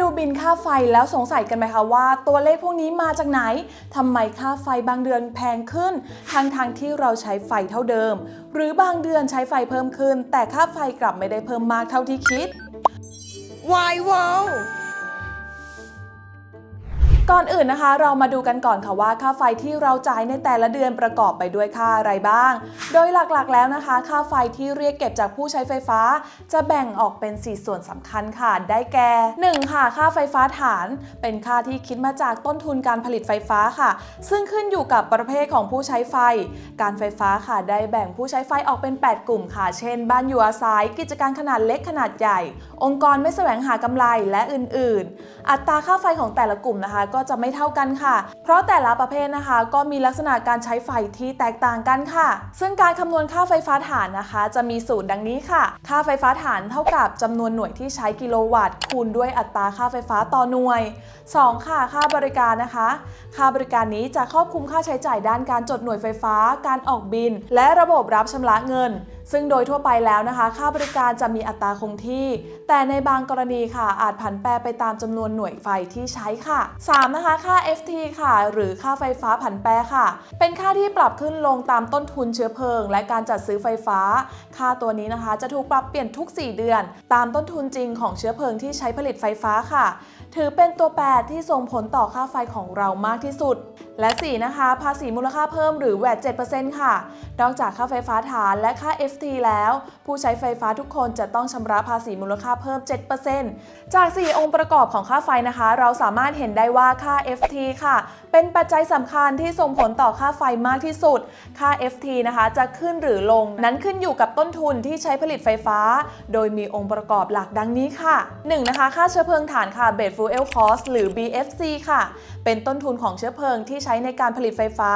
ดูบินค่าไฟแล้วสงสัยกันไหมคะว่า ตัวเลขพวกนี้มาจากไหนทำไมค่าไฟบางเดือนแพงขึ้นทั้งทางๆที่เราใช้ไฟเท่าเดิม หรือบางเดือนใช้ไฟเพิ่มขึ้น แต่ค่าไฟกลับไม่ได้เพิ่มมากเท่าที่คิด Why wow ก่อนอื่นนะคะ เรามาดูกันก่อนค่ะว่าค่าไฟที่เราจ่ายในแต่ละเดือนประกอบไปด้วยค่าอะไรบ้าง โดยหลักๆแล้วนะคะ ค่าไฟที่เรียกเก็บจากผู้ใช้ไฟฟ้า จะแบ่งออกเป็น 4 ส่วนสำคัญค่ะ ได้แก่ 1. ค่ะ ค่าไฟฟ้าฐาน เป็นค่าที่คิดมาจากต้นทุนการผลิตไฟฟ้าค่ะ ซึ่งขึ้นอยู่กับประเภทของผู้ใช้ไฟ การไฟฟ้าค่ะ ได้แบ่งผู้ใช้ไฟออกเป็น 8 กลุ่มค่ะ เช่น บ้านอยู่อาศัย กิจการขนาดเล็กขนาดใหญ่ องค์กรไม่แสวงหากำไรและอื่น ๆ อัตราค่าไฟของแต่ละกลุ่มนะคะก็จะไม่เท่ากันค่ะ เพราะแต่ละประเภทนะคะ ก็มีลักษณะการใช้ไฟที่แตกต่างกันค่ะ ซึ่งการคำนวณค่าไฟฟ้าฐานนะคะ จะมีสูตรดังนี้ค่ะ ค่าไฟฟ้าฐานเท่ากับจำนวนหน่วยที่ใช้กิโลวัตต์ คูณด้วยอัตราค่าไฟฟ้าต่อหน่วย 2. ค่ะ ค่าบริการนะคะ ค่าบริการนี้จะครอบคลุมค่าใช้จ่ายด้านการจดหน่วยไฟฟ้า การออกบิน และระบบรับชำระเงิน ซึ่งโดยทั่วไปแล้วนะคะ ค่าบริการจะมีอัตราคงที่ แต่ในบางกรณีค่ะ อาจผันแปรไปตามจำนวนหน่วยไฟที่ใช้ค่ะ 3. นะคะ ค่า FT ค่ะ หรือค่าไฟฟ้าผันแปรค่ะ เป็นค่าที่ปรับขึ้นลงตามต้นทุนเชื้อเพลิง และการจัดซื้อไฟฟ้า ค่าตัวนี้นะคะ จะถูกปรับเปลี่ยนทุก 4 เดือน ตามต้นทุนจริงของเชื้อเพลิงที่ใช้ผลิตไฟฟ้าค่ะ ถือเป็นตัวแปรที่ส่งผลต่อค่าไฟของเรามากที่สุด และ 4 นะคะ ภาษีมูลค่าเพิ่มหรือแวด7%ค่ะ นอกจากค่าไฟฟ้าฐานและค่า FT แล้ว ผู้ใช้ไฟฟ้าทุกคนจะต้องชำระภาษีมูลค่าเพิ่ม 7%จาก 4 องค์ประกอบของค่าไฟนะคะ เราสามารถเห็นได้ว่าค่า FT ค่ะ เป็นปัจจัยสำคัญที่ส่งผลต่อค่าไฟมากที่สุด ค่า FT นะคะจะขึ้นหรือลง นั้นขึ้นอยู่กับต้นทุนที่ใช้ผลิตไฟฟ้า โดยมีองค์ประกอบหลักดังนี้ค่ะ 1. นะคะ ค่าเชื้อเพลิงฐานค่ะ Base Fuel Cost หรือ BFC ค่ะ เป็นต้นทุนของเชื้อเพลิงที่ใช้ในการผลิตไฟฟ้า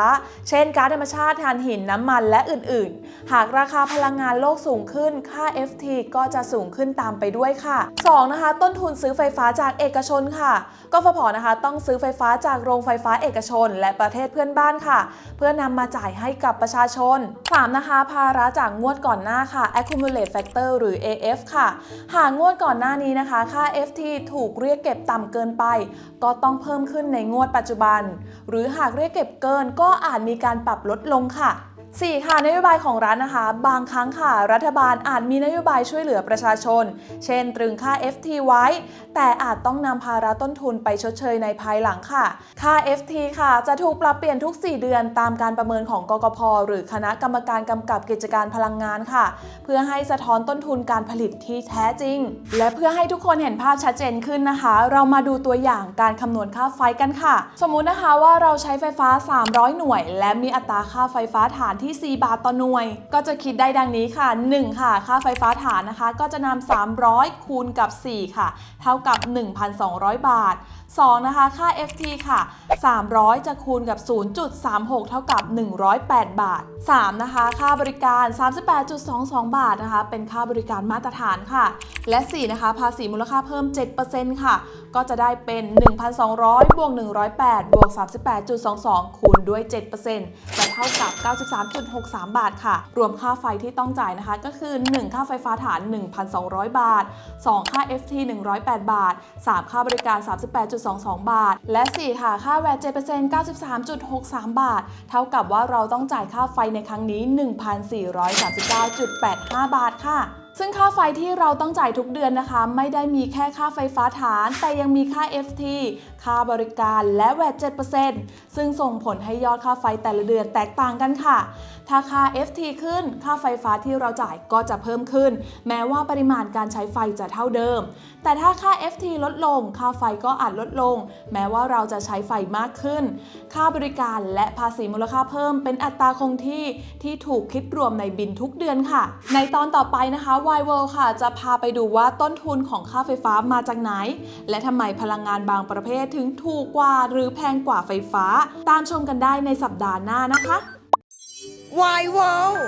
เช่นก๊าซธรรมชาติถ่านหินน้ำมันและอื่น ๆ หากราคาพลังงานโลกสูงขึ้น ค่า FT ก็จะสูงขึ้นตามไปด้วยค่ะ 2. นะคะ ต้นทุนซื้อไฟฟ้าจากเอกชนค่ะ กฟผนะคะ ต้องซื้อไฟฟ้าจากโรงไฟฟ้าเอกชน และประเทศเพื่อนบ้านค่ะ เพื่อนำมาจ่ายให้กับประชาชน 3. นะคะ ภาระจากงวดก่อนหน้าค่ะ accumulate factor หรือ AF ค่ะ หากงวดก่อนหน้านี้นะคะ ค่า FT ถูกเรียกเก็บต่ำเกินไป ก็ต้องเพิ่มขึ้นในงวดปัจจุบัน หรือหากเรียกเก็บเกินก็อาจมีการปรับลดลงค่ะ 4. ค่ะนโยบายของรัฐนะคะ บางครั้งค่ะ รัฐบาลอาจมีนโยบายช่วยเหลือประชาชน เช่น ตรึงค่า FT ไว้ แต่อาจต้องนำภาระต้นทุนไปชดเชยในภายหลังค่ะ ค่า FT ค่ะ จะถูกปรับเปลี่ยนทุก 4 เดือนตามการประเมินของกกพหรือคณะกรรมการกำกับกิจการพลังงานค่ะ เพื่อให้สะท้อนต้นทุนการผลิตที่แท้จริง และเพื่อให้ทุกคนเห็นภาพชัดเจนขึ้นนะคะ เรามาดูตัวอย่างการคำนวณค่าไฟกันค่ะ สมมุตินะคะว่าเราใช้ไฟฟ้า 300 หน่วย และมีอัตราค่าไฟฟ้าฐานที่ที่ 4 บาทต่อหน่วย ก็จะคิดได้ดังนี้ค่ะ 1 ค่ะ ค่าไฟฟ้าฐานนะคะ ก็จะนำ300 คูณกับ 4 ค่ะ เท่ากับ 1,200 บาท 2 นะคะ ค่า FT ค่ะ 300 จะคูณกับ 0.36 เท่ากับ 108 บาท 3 นะคะ ค่าบริการ 38.22 บาทนะคะ เป็นค่าบริการมาตรฐานค่ะ และ 4 นะคะ ภาษีมูลค่าเพิ่ม 7%ค่ะ ก็จะได้เป็น 1,200บวก108บวก38.22 คูณด้วย 7%จะ เท่ากับ 93.63 บาทค่ะ รวมค่าไฟที่ต้องจ่ายนะคะก็คือ 1 ค่าไฟฟ้าฐาน 1,200 บาท 2 ค่า FT 108 บาท 3 ค่าบริการ 38.22 บาท และ 4 ค่ะ ค่าแวด7% 93.63 บาท เท่ากับว่าเราต้องจ่ายค่าไฟในครั้งนี้ 1,439.85 บาทค่ะ ซึ่งค่าไฟที่เราต้องจ่ายทุกเดือนนะคะ ไม่ได้มีแค่ค่าไฟฟ้าฐาน แต่ยังมีค่า FT ค่าบริการและแวด7%ซึ่งส่งผลให้ยอดค่าไฟแต่ละเดือนแตกต่างกันค่ะ ถ้าค่า FT ขึ้น ค่าไฟฟ้าที่เราจ่ายก็จะเพิ่มขึ้น แม้ว่าปริมาณการใช้ไฟจะเท่าเดิม แต่ถ้าค่า FT ลดลง ค่าไฟก็อาจลดลง แม้ว่าเราจะใช้ไฟมากขึ้น ค่าบริการและภาษีมูลค่าเพิ่มเป็นอัตราคงที่ที่ถูกคิดรวมในบินทุกเดือนค่ะ ในตอนต่อไปนะคะ Y World ค่ะ จะพาไปดูว่าต้นทุนของค่าไฟฟ้ามาจากไหน และทำไมพลังงานบางประเภทถึงถูกกว่าหรือแพงกว่าไฟฟ้า ตามชมกันได้ในสัปดาห์หน้านะคะ Why World